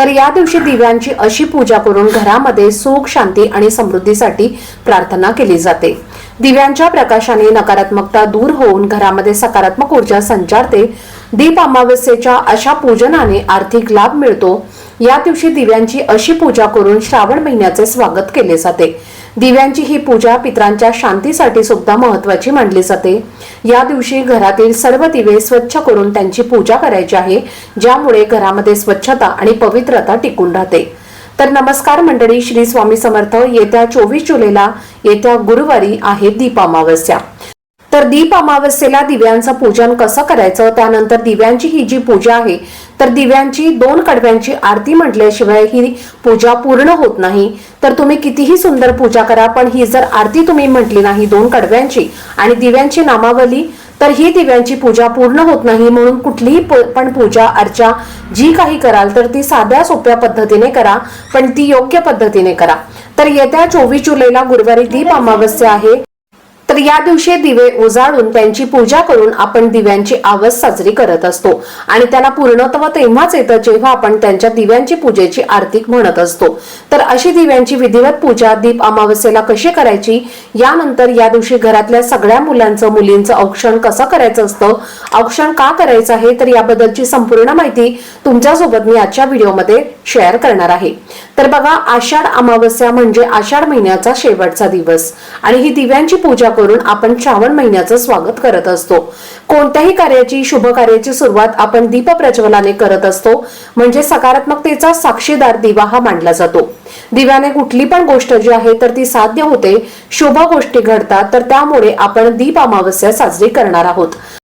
तर या दिवशी दिव्यांची अशी पूजा करून घरामध्ये सुख शांती आणि समृद्धीसाठी प्रार्थना केली जाते. दिव्यांच्या प्रकाशाने नकारात्मकता दूर होऊन घरामध्ये सकारात्मक ऊर्जा संचारते. दीप अमावस्येच्या अशा पूजनाने आर्थिक लाभ मिळतो. या दिवशी दिव्यांची अशी पूजा करून श्रावण महिन्याचे स्वागत केले जाते. दिव्यांची ही पूजा पित्रांच्या शांतीसाठी सुद्धा महत्वाची मानली जाते. या दिवशी घरातील सर्व दिवे स्वच्छ करून त्यांची पूजा करायची आहे ज्यामुळे घरामध्ये स्वच्छता आणि पवित्रता टिकून राहते. तर नमस्कार मंडळी श्री स्वामी समर्थ. येत्या चोवीस जुलैला येत्या गुरुवारी आहे दीपामावस्या. तर दीप अमावस्येला दिव्यांचं पूजन कसं करायचं? त्यानंतर दिव्यांची ही जी पूजा आहे तर दिव्यांची दोन कडव्यांची आरती म्हटल्याशिवाय ही पूजा पूर्ण होत नाही. तर तुम्ही कितीही सुंदर पूजा करा पण ही जर आरती तुम्ही म्हटली नाही दोन कडव्यांची आणि दिव्यांची नामावली तर ही दिव्यांची पूजा पूर्ण होत नाही म्हणून कुठलीही पण पूजा अर्चा जी काही कराल तर ती साध्या सोप्या पद्धतीने करा पण ती योग्य पद्धतीने करा. तर येत्या चोवीस जुलैला गुरुवारी दीप अमावस्या आहे. तर या दिवशी दिवे उजाळून त्यांची पूजा करून आपण दिव्यांची आवस साजरी करत असतो. आणि त्याला पूर्णत्व तेव्हाच येतं जेव्हा आपण त्यांच्या दिव्यांची पूजेची आर्थिक म्हणत असतो. तर अशी दिव्यांची विधिवत पूजा दीप अमावस्येला कशी करायची? यानंतर या दिवशी घरातल्या सगळ्या मुलांचं मुलींचं औक्षण कसं करायचं असतं? औक्षण का करायचं आहे? तर याबद्दलची संपूर्ण माहिती तुमच्यासोबत मी आजच्या व्हिडिओमध्ये शेअर करणार आहे. तर बघा आषाढ अमावस्या म्हणजे आषाढ महिन्याचा शेवटचा दिवस. आणि ही दिव्यांची पूजा करून आपण श्रावण महिन्याचं स्वागत करत असतो. कोणत्याही कार्याची शुभ कार्याची सुरुवात आपण दीप प्रज्वलाने करत असतो. म्हणजे सकारात्मकतेचा साक्षीदार दिवा हा मांडला जातो. दिव्याने कुठली पण गोष्ट जी आहे तर ती साध्य होते. शुभ गोष्टी घडतात तर त्यामुळे आपण दीप अमावस्या साजरी करणार आहोत.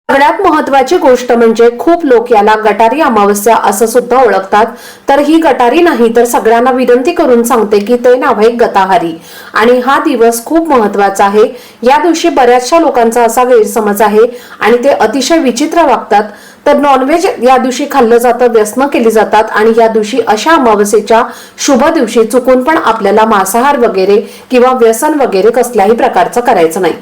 सगळ्यात महत्वाची गोष्ट म्हणजे खूप लोक याला गटारी अमावस्या असं सुद्धा ओळखतात. तर ही गटारी नाही तर सगळ्यांना विनंती करून सांगते की ते नाव आहे गताहारी. आणि हा दिवस खूप महत्त्वाचा आहे. या दिवशी बऱ्याचशा लोकांचा असा गैरसमज आहे आणि ते अतिशय विचित्र वागतात. तर नॉनव्हेज या दिवशी खाल्लं जातं व्यसन केली जातात आणि या दिवशी अशा अमावस्येच्या शुभ दिवशी चुकून पण आपल्याला मांसाहार वगैरे किंवा व्यसन वगैरे कसल्याही प्रकारचं करायचं नाही.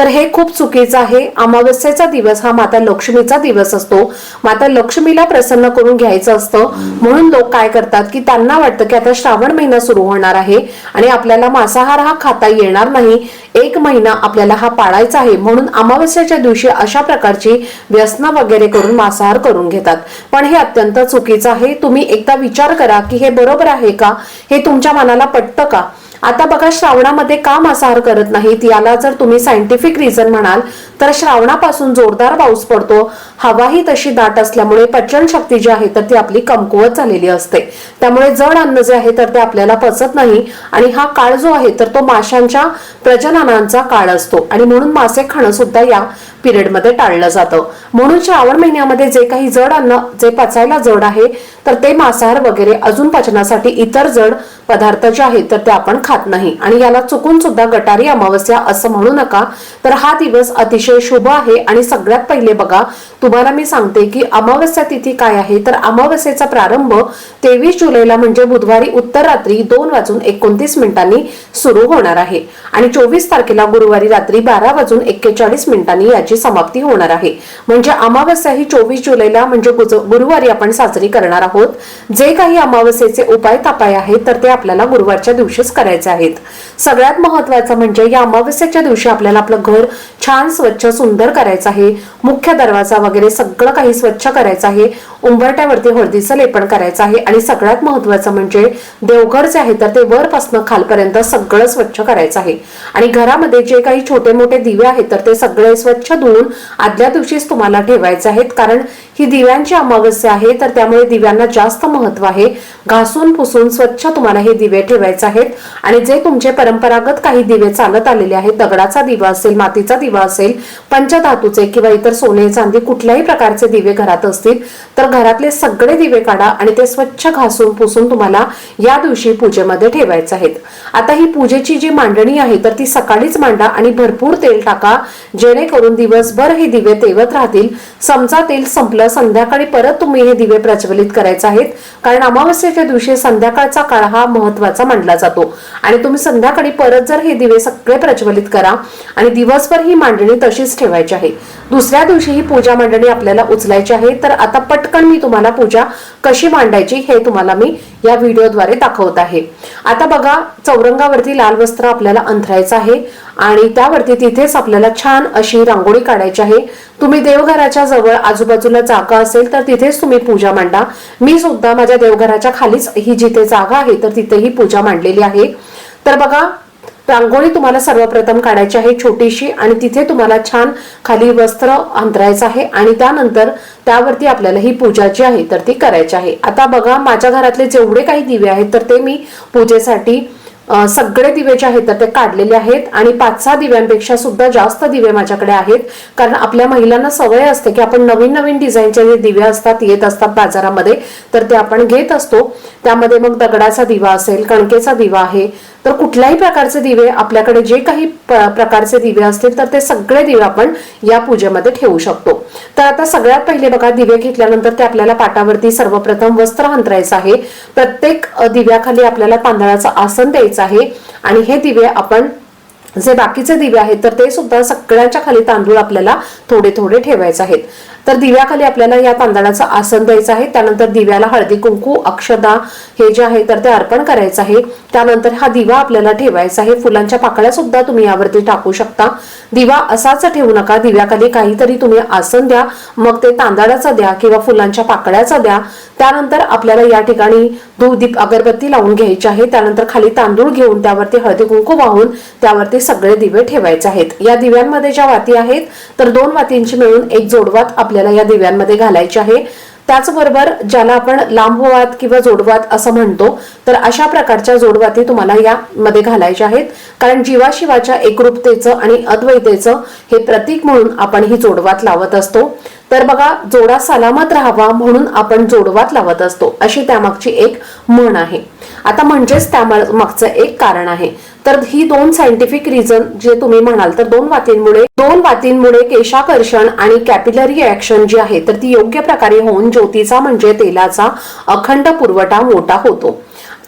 तर हे खूप चुकीचं आहे. अमावस्येचा दिवस हा माता लक्ष्मीचा दिवस असतो. माता लक्ष्मीला प्रसन्न करून घ्यायचं असतं. म्हणून लोक काय करतात की त्यांना वाटतं की आता श्रावण महिना सुरू होणार आहे आणि आपल्याला मांसाहार हा खाता येणार नाही. एक महिना आपल्याला हा पाळायचा आहे. म्हणून अमावस्याच्या दिवशी अशा प्रकारची व्यसना वगैरे करून मांसाहार करून घेतात. पण हे अत्यंत चुकीचं आहे. तुम्ही एकदा विचार करा की हे बरोबर आहे का? हे तुमच्या मनाला पटतं का? आता बघा श्रावणामध्ये का मांसाहार करत नाहीत. याला जर तुम्ही सायंटिफिक रिझन म्हणाल तर श्रावणापासून जोरदार पाऊस पडतो. हवाही तशी दाट असल्यामुळे पचन शक्ती जी आहे तर ती आपली कमकुवत झालेली असते. त्यामुळे जड अन्न जे आहे तर ते आपल्याला पचत नाही. आणि हा काळ जो आहे तर तो माशांच्या प्रजननांचा काळ असतो. आणि म्हणून मासे खाणं सुद्धा या पिरियडमध्ये टाळलं जातं. म्हणून श्रावण महिन्यामध्ये जे काही जड अन्न जे पचायला जड आहे तर ते मांसाहार वगैरे अजून पचनासाठी इतर जड पदार्थ जे आहेत तर ते आपण खात नाही. आणि याला चुकून सुद्धा गटारी अमावस्या असं म्हणू नका. तर हा दिवस अतिशय शुभ आहे. आणि सगळ्यात पहिले बघा तुम्हाला मी सांगते की अमावस्या तिथी काय आहे? तर अमावस्येचा प्रारंभ तेवीस जुलैला म्हणजे बुधवारी उत्तर रात्री दोन वाजून एकोणतीस मिनिटांनी सुरू होणार आहे. आणि चोवीस तारखेला गुरुवारी रात्री बारा वाजून एक्केचाळीस मिनिटांनी याची समाप्ती होणार आहे. म्हणजे अमावस्या ही चोवीस जुलैला म्हणजे गुरुवारी आपण साजरी करणार आहोत. जे काही अमावस्येचे उपाय तापाय आहेत तर ते आपल्याला गुरुवारच्या दिवशीच करायचे आहेत. सगळ्यात महत्वाचं म्हणजे या अमावस्याच्या दिवशी आपल्याला आपलं घर छान स्वच्छ सुंदर करायचं आहे. मुख्य दरवाजा वगैरे सगळं काही स्वच्छ करायचं आहे. उंबरट्यावरती हळदीचं लेपन करायचं आहे. आणि सगळ्यात महत्वाचं म्हणजे देवघर जे आहे तर ते वरपासनं खालपर्यंत सगळं स्वच्छ करायचं आहे. आणि घरामध्ये जे काही छोटे मोठे दिवे आहेत तर ते सगळे स्वच्छ धुवून आदल्या दिवशीच तुम्हाला ठेवायचे आहेत. कारण ही दिव्यांची अमावस्या आहे तर त्यामुळे दिव्यांना जास्त महत्त्व आहे. घासून पुसून स्वच्छ तुम्हाला हे दिवे ठेवायचे आहेत. आणि जे तुमचे परंपरागत काही दिवे चालत आलेले आहेत दगडाचा दिवा असेल मातीचा दिवा असेल पंचधातूचे किंवा इतर सोने चांदी कुठल्याही प्रकारचे दिवे घरात असतील तर घरातले सगळे दिवे काढा आणि ते स्वच्छ घासून पुसून तुम्हाला या दिवशी पूजेमध्ये ठेवायचे आहेत. आता ही पूजेची जी मांडणी आहे तर ती सकाळीच मांडा आणि भरपूर तेल टाका. जेणेकरून दिवसभर हे दिवे तेवत राहतील. समजा तेल संपलं संध्याकाळी परत तुम्ही हे दिवे प्रज्वलित करायचे आहेत. कारण अमावस्येच्या दिवशी संध्याकाळचा काळ हा महत्त्वाचा मानला जातो. आणि तुम्ही संध्याकाळी परत जर हे दिवे सगळे प्रज्वलित करा आणि दिवसभर ही मांडणी तशीच ठेवायची आहे. दुसऱ्या दिवशी ही पूजा मांडणी आपल्याला उचलायची आहे. तर आता पटकन मी तुम्हाला पूजा कशी मांडायची हे तुम्हाला मी या व्हिडिओद्वारे दाखवत आहे. आता बघा चौरंगावरती लाल वस्त्र आपल्याला अंथरायचं आहे आणि त्यावरती तिथेच आपल्याला छान अशी रांगोळी काढायची आहे. तुम्ही देवघराच्या जवळ आजूबाजूला जागा असेल तर तिथेच तुम्ही पूजा मांडा. मी सुद्धा माझ्या देवघराच्या खालीच ही जिथे जागा आहे तर तिथेही पूजा मांडलेली आहे. तर बघा रांगोळी तुम्हाला सर्वप्रथम काढायची आहे छोटीशी आणि तिथे तुम्हाला छान खाली वस्त्र अंतरायचं आहे आणि त्यानंतर त्यावरती आपल्याला ही पूजा जी आहे तर ती करायची आहे. आता बघा माझ्या घरातले जेवढे काही दिवे आहेत तर ते मी पूजेसाठी सगळे दिवे जे आहेत तर ते काढलेले आहेत आणि पाच सहा दिव्यांपेक्षा सुद्धा जास्त दिवे माझ्याकडे आहेत. कारण आपल्या महिलांना सवय असते की आपण नवीन नवीन डिझाईनचे जे दिवे असतात येत असतात बाजारामध्ये तर ते आपण घेत असतो. त्यामध्ये मग दगडाचा दिवा असेल कणकेचा दिवा आहे तर कुठल्याही प्रकारचे दिवे आपल्याकडे जे काही प- प्रकारचे दिवे असतील तर ते सगळे दिवे आपण या पूजेमध्ये ठेवू शकतो. तर आता सगळ्यात पहिले बघा दिवे घेतल्यानंतर ते आपल्याला पाटावरती सर्वप्रथम वस्त्र अंतरायचं आहे. प्रत्येक दिव्याखाली आपल्याला तांदळाचं आसन द्यायचं आहे. आणि हे दिवे आपण जे बाकीचे दिवे आहेत तर ते सुद्धा सगळ्यांच्या खाली तांदूळ आपल्याला थोडे थोडे ठेवायचे आहेत. तर दिव्याखाली आपल्याला या तांदळाचं आसन द्यायचं आहे. त्यानंतर दिव्याला हळदी कुंकू अक्षदा हे जे आहे तर ते अर्पण करायचं आहे. त्यानंतर हा दिवा आपल्याला ठेवायचा आहे. फुलांच्या पाकळ्या सुद्धा तुम्ही यावरती टाकू शकता. दिवा असाच ठेवू नका. दिव्याखाली काहीतरी तुम्ही आसन द्या. मग ते तांदळाचा द्या किंवा फुलांच्या पाकळ्याचा द्या. त्यानंतर आपल्याला या ठिकाणी धूप दीप अगरबत्ती लावून घ्यायची आहे. त्यानंतर खाली तांदूळ घेऊन त्यावरती हळदी कुंकू वाहून त्यावरती सगळे दिवे ठेवायचे आहेत. या दिव्यांमध्ये ज्या वाती आहेत तर दोन वातींची मिळून एक जोडवात आपल्याला या दिव्यांमध्ये घालायची आहे. त्याचबरोबर ज्याला आपण लांबवात किंवा जोडवात असं म्हणतो तर अशा प्रकारच्या जोडवाती तुम्हाला यामध्ये घालायच्या आहेत. कारण जीवाशिवाच्या एकरूपतेचं आणि अद्वैतेचं हे प्रतीक म्हणून आपण ही जोडवात लावत असतो. तर बघा जोडा सलामत राहावा म्हणून आपण जोडवात लावत असतो. अशी त्यामागची एक म्हण आहे. आता म्हणजेच त्या मागचं एक कारण आहे. तर ही दोन सायंटिफिक रिझन जे तुम्ही म्हणाल तर दोन वातींमुळे दोन वातींमुळे केशाकर्षण आणि कॅपिलरी ऍक्शन जी आहे तर ती योग्य प्रकारे होऊन ज्योतीचा म्हणजे तेलाचा अखंड पुरवठा मोठा होतो.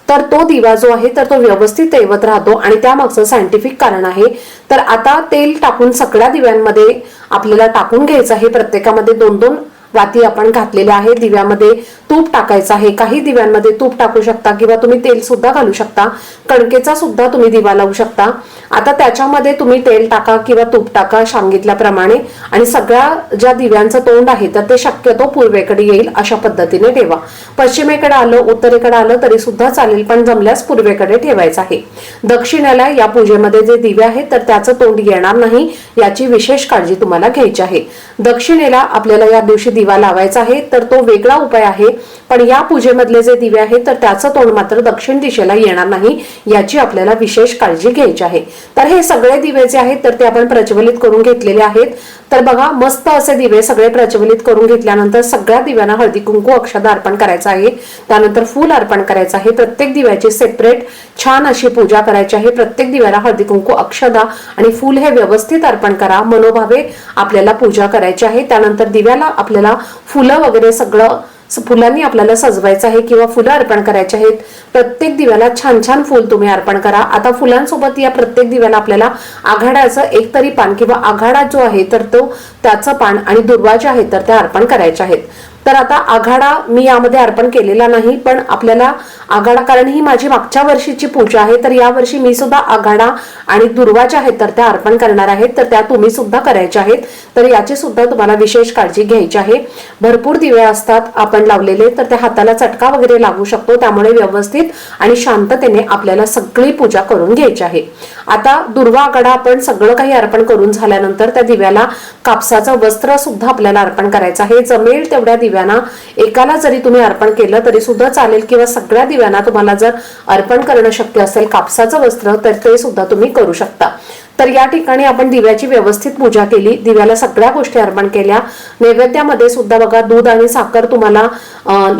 तर तो दिवा जो आहे तर तो व्यवस्थित तेवत राहतो आणि त्यामागचं सायंटिफिक कारण आहे. तर आता तेल टाकून सगळ्या दिव्यांमध्ये आपल्याला टाकून घ्यायचं आहे. प्रत्येकामध्ये दोन दोन वाती आपण घातलेल्या आहे दिव्यामध्ये तूप टाकायचं आहे. काही दिव्यांमध्ये तूप टाकू शकता किंवा तुम्ही तेल सुद्धा घालू शकता. कणकेचा सुद्धा तुम्ही दिवा लावू शकता. आता त्याच्यामध्ये तुम्ही तेल टाका किंवा तूप टाका सांगितल्याप्रमाणे. आणि सगळ्या ज्या दिव्यांचं तोंड आहे तर ते शक्यतो पूर्वेकडे येईल अशा पद्धतीने ठेवा. पश्चिमेकडे आलं उत्तरेकडे आलं तरी सुद्धा चालेल पण जमल्यास पूर्वेकडे ठेवायचं आहे. दक्षिणेला या पूजेमध्ये जे दिवे आहेत तर त्याचं तोंड येणार नाही याची विशेष काळजी तुम्हाला घ्यायची आहे. दक्षिणेला आपल्याला या दिवशी दिवा लावायचा आहे तर तो वेगळा उपाय आहे. पण या पूजेमधले जे दिवे आहेत तर त्याचं तोंड मात्र दक्षिण दिशेला येणार नाही याची आपल्याला विशेष काळजी घ्यायची आहे. तर हे सगळे दिवे जे आहेत तर ते आपण प्रज्वलित करून घेतलेले आहेत. तर बघा मस्त असे दिवे सगळे प्रज्वलित करून घेतल्यानंतर सगळ्या दिव्यांना हळदी कुंकू अक्षदा अर्पण करायचं आहे. त्यानंतर फूल अर्पण करायचं आहे. प्रत्येक दिव्याची सेपरेट छान अशी पूजा करायची आहे. प्रत्येक दिव्याला हळदी कुंकू अक्षदा आणि फूल हे व्यवस्थित अर्पण करा. मनोभावे आपल्याला पूजा करायची आहे. त्यानंतर दिव्याला आपल्याला फुलं वगैरे सगळं फुलांनी आपल्याला सजवायचं आहे किंवा फुलं अर्पण करायची आहेत. प्रत्येक दिव्याला छान छान फुल तुम्ही अर्पण करा. आता फुलांसोबत या प्रत्येक दिव्याला आपल्याला आघाडाचं एक तरी पान किंवा आघाडा जो आहे तर तो त्याचं पान आणि दुर्वा जे आहे तर त्या अर्पण करायच्या आहेत. तर आता आघाडा मी यामध्ये अर्पण केलेला नाही पण आपल्याला आघाडा कारण ही माझी मागच्या वर्षीची पूजा आहे तर या वर्षी मी सुद्धा आघाडा आणि दुर्वा ज्या आहेत तर त्या अर्पण करणार आहेत तर त्या तुम्ही सुद्धा करायच्या आहेत तर याची सुद्धा तुम्हाला विशेष काळजी घ्यायची आहे. भरपूर दिवे असतात आपण लावलेले तर त्या हाताला चटका वगैरे लागू शकतो त्यामुळे व्यवस्थित आणि शांततेने आपल्याला सगळी पूजा करून घ्यायची आहे. आता दुर्वा आघाडा आपण सगळं काही अर्पण करून झाल्यानंतर त्या दिव्याला कापसाचं वस्त्र सुद्धा आपल्याला अर्पण करायचं आहे. जमेल तेवढ्या दिव्यांना एकाला जरी तुम्ही अर्पण केलं तरी सुद्धा चालेल किंवा सगळ्या दिव्यांना तुम्हाला जर अर्पण करणं शक्य असेल कापसाचं वस्त्र तर ते सुद्धा तुम्ही करू शकता. तर या ठिकाणी आपण दिव्याची व्यवस्थित पूजा केली. दिव्याला सगळ्या गोष्टी अर्पण केल्या. नैवेद्यामध्ये सुद्धा बघा दूध आणि साखर तुम्हाला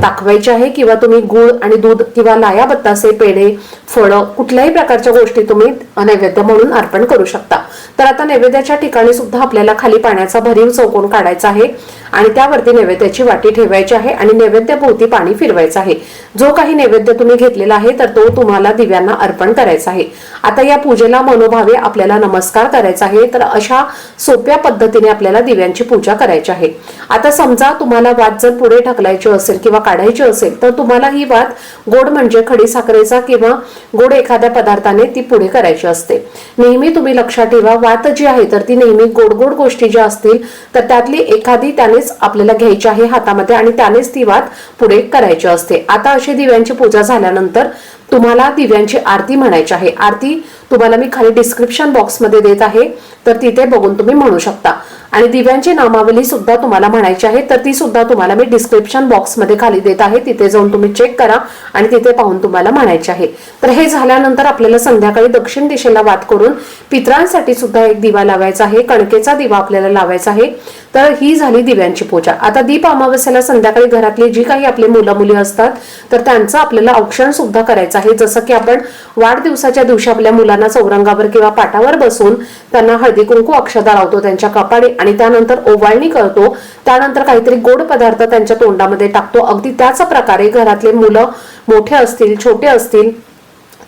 दाखवायची आहे किंवा तुम्ही गुळ आणि दूध किंवा लाया बत्तासे पेढे फळं कुठल्याही प्रकारच्या गोष्टी तुम्ही नैवेद्य म्हणून अर्पण करू शकता. तर आता नैवेद्याच्या ठिकाणी सुद्धा आपल्याला खाली पाण्याचा भरीव चौकोन काढायचा आहे आणि त्यावरती नैवेद्याची वाटी ठेवायची आहे आणि नैवेद्याभोवती पाणी फिरवायचं आहे. जो काही नैवेद्य तुम्ही घेतलेला आहे तर तो तुम्हाला दिव्यांना अर्पण करायचा आहे. आता या पूजेला मनोभावे आपल्याला नमस्कार करायचा आहे तर अशा सोप्या पद्धतीने आपल्याला दिव्यांची पूजा करायची आहे. आता समजा तुम्हाला वात जर पुढे ढकलायची असेल किंवा काढायची असेल तर तुम्हाला ही वात गोड म्हणजे खडी साखरेचा किंवा गोड एखाद्या पदार्थाने ती पुढे करायची असते. नेहमी तुम्ही लक्षात ठेवा वात जी आहे तर ती नेहमी गोड गोड गोष्टी ज्या असतील तर त्यातली एखादी त्यानेच आपल्याला घ्यायची आहे हातामध्ये आणि त्यानेच ती वात पुढे करायची असते. आता अशी दिव्यांची पूजा झाल्यानंतर तुम्हाला दिव्यांची आरती म्हणायची आहे. आरती तुम्हाला मी खाली डिस्क्रिप्शन बॉक्समध्ये देत आहे. तर तिथे बघून तुम्ही म्हणू शकता. आणि दिव्यांची नामावली सुद्धा तुम्हाला म्हणायची आहे तर ती सुद्धा तुम्हाला मी डिस्क्रिप्शन बॉक्समध्ये खाली देत आहे. तिथे जाऊन तुम्ही चेक करा आणि तिथे पाहून तुम्हाला म्हणायचे आहे. तर हे झाल्यानंतर आपल्याला संध्याकाळी दक्षिण दिशेला वाद करून पितरांसाठी सुद्धा एक दिवा लावायचा आहे कणकेचा दिवा आपल्याला लावायचा आहे. तर ही झाली दिव्यांची पूजा. आता दीप अमावस्याला संध्याकाळी घरातली जी काही आपली मुलं मुली असतात तर त्यांचं आपल्याला औक्षण सुद्धा करायचं आहे. जसं की आपण वाढदिवसाच्या दिवशी आपल्या मुलांना चौरंगावर किंवा पाटावर बसून त्यांना हळदी कुंकू अक्षदा लावतो त्यांच्या कपाळी आणि त्यानंतर ओवाळणी करतो. त्यानंतर काहीतरी गोड पदार्थ त्यांच्या तोंडामध्ये टाकतो. अगदी त्याच प्रकारे घरातले मुलं मोठे असतील छोटे असतील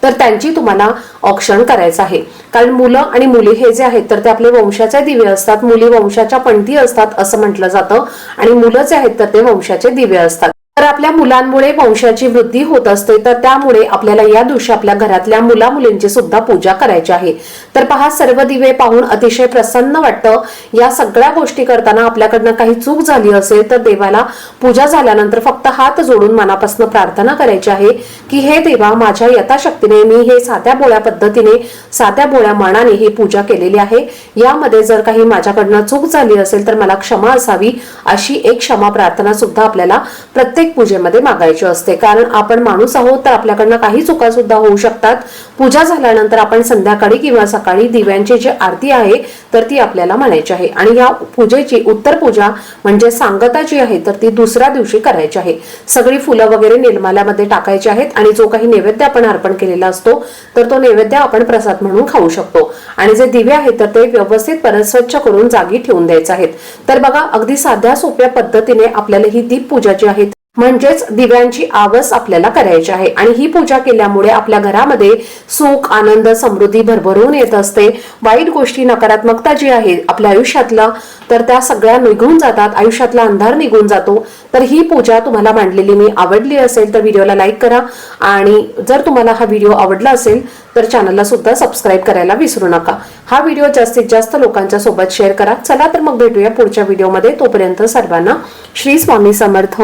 तर त्यांची तुम्हाला औक्षण करायचं आहे. कारण मुलं आणि मुली हे जे आहेत तर ते आपले वंशाचे दिवे असतात. मुली वंशाच्या पणती असतात असं म्हटलं जातं. आणि मुलं जे आहेत तर ते वंशाचे दिवे असतात. तर आपल्या मुलांमुळे वंशाची वृद्धी होत असते तर त्यामुळे आपल्याला या दिवशी आपल्या घरातल्या मुला मुलींची सुद्धा पूजा करायची आहे. तर पहा सर्व दिवे पाहून अतिशय प्रसन्न वाटतं. या सगळ्या गोष्टी करताना आपल्याकडनं काही चूक झाली असेल तर देवाला पूजा झाल्यानंतर फक्त हात जोडून मनापासून प्रार्थना करायची आहे की हे देवा माझ्या यथाशक्तीने मी हे साध्या बोळ्या पद्धतीने साध्या बोळ्या मनाने ही पूजा केलेली आहे. यामध्ये जर काही माझ्याकडनं चूक झाली असेल तर मला क्षमा असावी. अशी एक क्षमा प्रार्थना सुद्धा आपल्याला प्रत्येक प्रत्येक पूजेमध्ये मागायची असते. कारण आपण माणूस आहोत तर आपल्याकडनं काही चुका सुद्धा होऊ शकतात. पूजा झाल्यानंतर आपण संध्याकाळी किंवा सकाळी दिव्यांची जी आरती आहे तर ती आपल्याला म्हणायची आहे. आणि या पूजेची उत्तर पूजा म्हणजे सांगता जी आहे तर ती दुसऱ्या दिवशी करायची आहे. सगळी फुलं वगैरे निर्माल्यामध्ये टाकायची आहेत आणि जो काही नैवेद्य आपण अर्पण केलेला असतो तर तो नैवेद्य आपण प्रसाद म्हणून खाऊ शकतो. आणि जे दिवे आहेत तर ते व्यवस्थित परत स्वच्छ करून जागी ठेवून द्यायचे आहेत. तर बघा अगदी साध्या सोप्या पद्धतीने आपल्याला ही दीप पूजा जी आहे म्हणजेच दिव्यांची आवस आपल्याला करायची आहे. आणि ही पूजा केल्यामुळे आपल्या घरामध्ये सुख आनंद समृद्धी भरभरून येत असते. वाईट गोष्टी नकारात्मकता जी आहे आपल्या आयुष्यातला तर त्या सगळ्या निघून जातात. आयुष्यातला अंधार निघून जातो. तर ही पूजा तुम्हाला मांडलेली मी आवडली असेल तर व्हिडिओला लाईक करा. आणि जर तुम्हाला हा व्हिडिओ आवडला असेल तर चॅनलला सुद्धा सबस्क्राईब करायला विसरू नका. हा व्हिडिओ जास्तीत जास्त लोकांच्या सोबत शेअर करा. चला तर मग भेटूया पुढच्या व्हिडिओमध्ये. तोपर्यंत सर्वांना श्री स्वामी समर्थ.